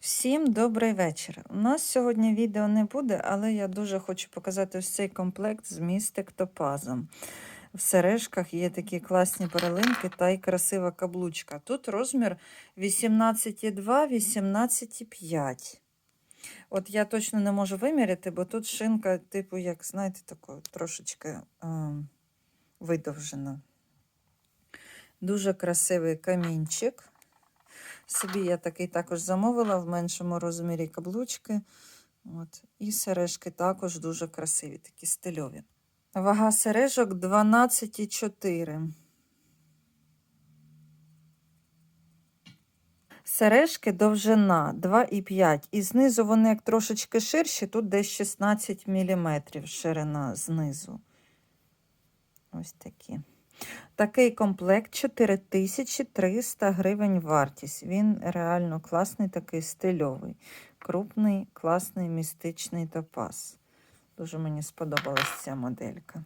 Всім добрий вечір. У нас сьогодні відео не буде, але я дуже хочу показати ось цей комплект з містик топазом. В сережках є такі класні перелинки та й красива каблучка. Тут розмір 18,2, 18,5. От я точно не можу виміряти, бо тут шинка, типу, як, знаєте, такою трошечки е, видовжена. Дуже красивий камінчик. Собі я такий також замовила в меншому розмірі каблучки. От. І сережки також дуже красиві, такі стильові. Вага сережок 12,4. Сережки довжина 2,5. І знизу вони як трошечки ширші, тут десь 16 мм ширина знизу. Ось такі. Такий комплект 4300 гривень вартість. Він реально класний, такий стильовий, крупний, класний містичний топаз. Дуже мені сподобалась ця моделька.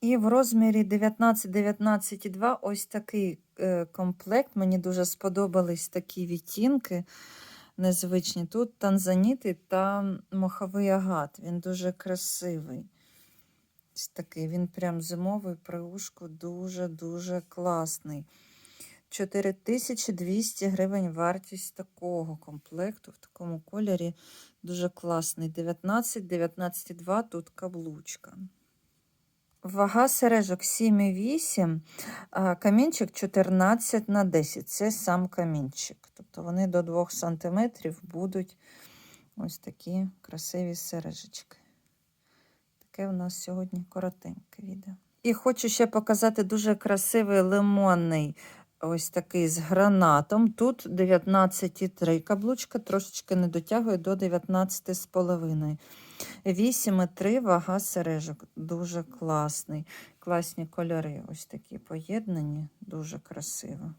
І в розмірі 19-19,2 ось такий е, комплект. Мені дуже сподобались такі відтінки незвичні. Тут танзаніти та моховий агат. Він дуже красивий. Ось такий, він прям зимовий при ушку, дуже-дуже класний. 4200 гривень вартість такого комплекту в такому кольорі. Дуже класний. 19, 19,2 тут каблучка. Вага сережок 7,8, а камінчик 14 на 10. Це сам камінчик. Тобто вони до 2 см будуть ось такі красиві сережечки. Таке у нас сьогодні коротеньке відео. І хочу ще показати дуже красивий лимонний, ось такий з гранатом. Тут 19,3 каблучка, трошечки не дотягує до 19,5. 8,3 вага сережок. Дуже класний. Класні кольори, ось такі поєднані, дуже красиво.